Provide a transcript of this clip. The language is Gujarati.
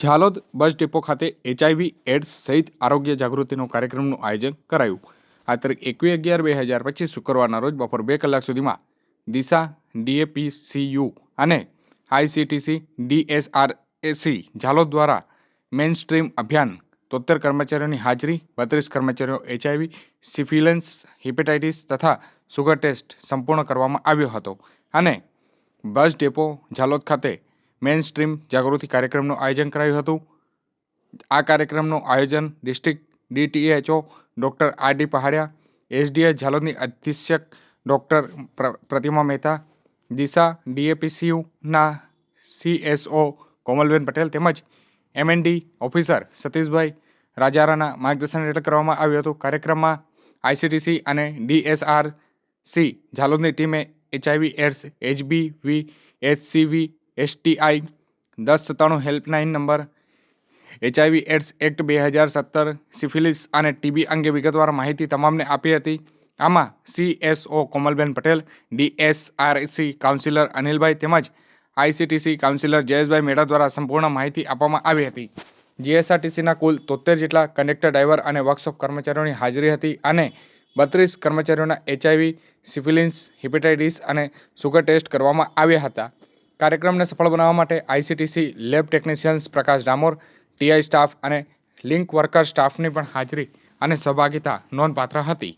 ઝાલોદ બસ ડેપો ખાતે એચઆઈવી એડ્સ સહિત આરોગ્ય જાગૃતિનો કાર્યક્રમનું આયોજન કરાયું. આ તારીખ એકવીસ અગિયાર બે હજાર પચીસ શુક્રવારના રોજ બપોર બે કલાક સુધીમાં દિશા, ડીએપીસીયુ અને આઈસીટીસી ડીએસઆરએસી ઝાલોદ દ્વારા મેઇન સ્ટ્રીમ અભિયાન તોતેર કર્મચારીઓની હાજરી, બત્રીસ કર્મચારીઓ એચઆઈવી, સિફિલન્સ, હિપેટાઇટિસ તથા સુગર ટેસ્ટ સંપૂર્ણ કરવામાં આવ્યો હતો. અને બસ ડેપો ઝાલોદ ખાતે મેઇન સ્ટ્રીમ જાગૃતિ કાર્યક્રમનું આયોજન કરાયું હતું. આ કાર્યક્રમનું આયોજન district DTHO doctor R D Pahadiya SDA ઝાલોદની અધિક્ષક ડૉક્ટર પ્ર- પ્રતિમા મહેતા, દિશા ડીએપીસીયુના સીએસઓ કોમલબેન પટેલ તેમજ એમએનડી ઓફિસર સતીશભાઈ રાજારાના માર્ગદર્શન હેઠળ કરવામાં આવ્યું હતું. કાર્યક્રમમાં આઈસીટીસી અને ડીએસઆર સી ઝાલોદની ટીમે HIV AIDS, HBV, HCV STI દસ સત્તાણું helpline number HIV AIDS act બે હજાર સત્તર, સિફિલિસ અને ટીબી અંગે વિગતવાર માહિતી તમામને આપી હતી. આમાં CSO Komalben Patel DSRC counsellor Anilbhai તેમજ આઈસીટીસી કાઉન્સિલર જયેશભાઈ મેડા દ્વારા સંપૂર્ણ માહિતી આપવામાં આવી હતી. જીએસઆરટીસીના કુલ તોતેર જેટલા કંડક્ટર ડ્રાઈવર અને વર્કશોપ કર્મચારીઓની હાજરી હતી અને બત્રીસ કર્મચારીઓના એચઆઈવી સિફિલિન્સ હિપેટાઇટિસ અને સુગર ટેસ્ટ કરવામાં આવ્યા હતા. કાર્યક્રમને સફળ બનાવવા માટે ICTC lab technicians Prakash Damor, TI staff અને લિંક વર્કર સ્ટાફની પણ હાજરી અને સહભાગિતા નોંધપાત્ર હતી.